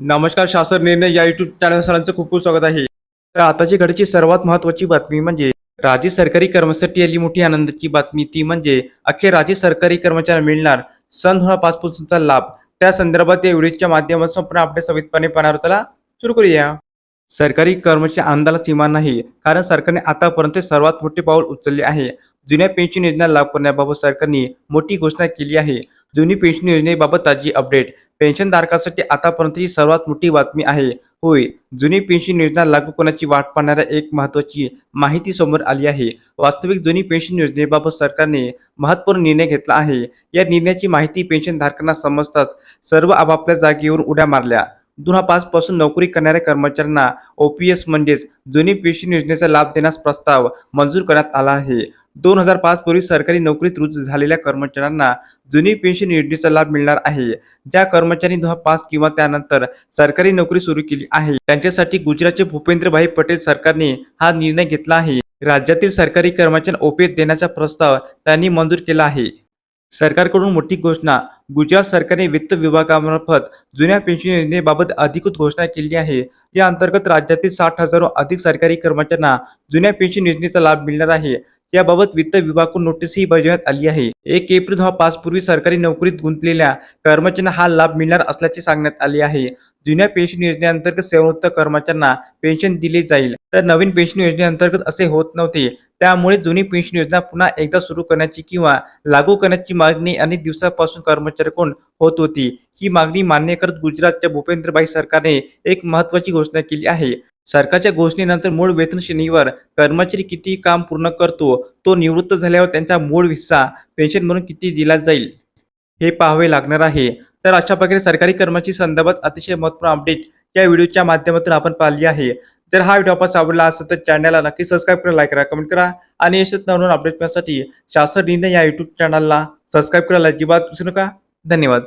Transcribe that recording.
नमस्कार शासन निर्णय या युट्यूब चॅनल सरांचं खूप खूप स्वागत आहे. तर आताची घडीची सर्वात महत्त्वाची बातमी म्हणजे राज्य सरकारी कर्मचारी आली मोठी आनंदाची बातमी. ती म्हणजे अखेर राज्य सरकारी कर्मचाऱ्यांना मिळणार सन हा हजार लाभ. त्या संदर्भात या व्हिडिओच्या माध्यमातून आपण आपल्या सवितपणे पाहणार चला सुरू करूया. सरकारी कर्मचारी आनंदाला सीमा नाही कारण सरकारने आतापर्यंत सर्वात मोठे पाऊल उचलले आहे. जुन्या पेन्शन योजना लाभ करण्याबाबत सरकारने मोठी घोषणा केली आहे. जुनी पेन्शन योजनेबाबत ताजी अपडेट पेन्शनधारकांसाठी आतापर्यंतची सर्वात मोठी बातमी आहे. होय जुनी पेन्शन योजना लागू करण्याची वाट पाहणाऱ्या एक महत्त्वाची माहिती समोर आली आहे. वास्तविक जुनी पेन्शन योजनेबाबत सरकारने महत्त्वपूर्ण निर्णय घेतला आहे. या निर्णयाची माहिती पेन्शनधारकांना समजताच सर्व आपापल्या जागेवरून उड्या मारल्या. दोन हजार पाच पासून नोकरी करणाऱ्या कर्मचाऱ्यांना ओपीएस म्हणजेच जुनी पेन्शन योजनेचा लाभ देण्यास प्रस्ताव मंजूर करण्यात आला आहे. दोन हजार पाच पूर्वी सरकारी नोकरीत रुजू झालेल्या कर्मचाऱ्यांना जुनी पेन्शन योजनेचा लाभ मिळणार आहे. ज्या कर्मचारी दोन पाच किंवा त्यानंतर सरकारी नोकरी सुरू केली आहे त्यांच्यासाठी गुजरातचे भूपेंद्रभाई पटेल सरकारने हा निर्णय घेतला आहे. राज्यातील सरकारी कर्मचाऱ्यांना ओपीएस देण्याचा प्रस्ताव त्यांनी मंजूर केला आहे. सरकारकडून मोठी घोषणा गुजरात सरकारने वित्त विभागामार्फत जुन्या पेन्शन योजनेबाबत अधिकृत घोषणा केली आहे. या अंतर्गत राज्यातील साठ हजारो अधिक सरकारी कर्मचाऱ्यांना जुन्या पेन्शन योजनेचा लाभ मिळणार आहे. याबाबत वित्त विभागाकडून नोटीसही बजावण्यात आली आहे. एक एप्रिल हा पाच पूर्वी सरकारी नोकरीत गुंतलेल्या कर्मचाऱ्यांना हा लाभ मिळणार असल्याचे सांगण्यात आले आहे. जुन्या पेन्शन योजनेअंतर्गत सेवानिवृत्त कर्मचाऱ्यांना पेन्शन दिले जाईल. तर नवीन पेन्शन योजनेअंतर्गत असे होत नव्हते. त्यामुळे जुनी पेन्शन योजना पुन्हा एकदा सुरू करण्याची किंवा लागू करण्याची मागणी अनेक दिवसापासून कर्मचाऱ्यांकडून होत होती. ही मागणी मान्य करत गुजरातच्या भूपेंद्रभाई सरकारने एक महत्वाची घोषणा केली आहे. सरकारच्या घोषणेनंतर मूळ वेतन श्रेणीवर कर्मचारी किती काम पूर्ण करतो तो निवृत्त झाल्यावर त्यांचा मूळ हिस्सा पेन्शन म्हणून किती दिला जाईल हे पाहावे लागणार आहे. तर अशा प्रकारे सरकारी कर्मचारी संदर्भात अतिशय महत्त्वपूर्ण अपडेट या व्हिडिओच्या माध्यमातून आपण पाहिली आहे. जर हा व्हिडिओ आपण आवडला असेल तर चॅनलला नक्की सबस्क्राईब करा लाईक करा कमेंट करा आणि यशस्वी नवनवीन अपडेट मिळण्यासाठी शासन निर्णय या युट्यूब चॅनलला सबस्क्राईब करायला अजिबात विसरू नका. धन्यवाद.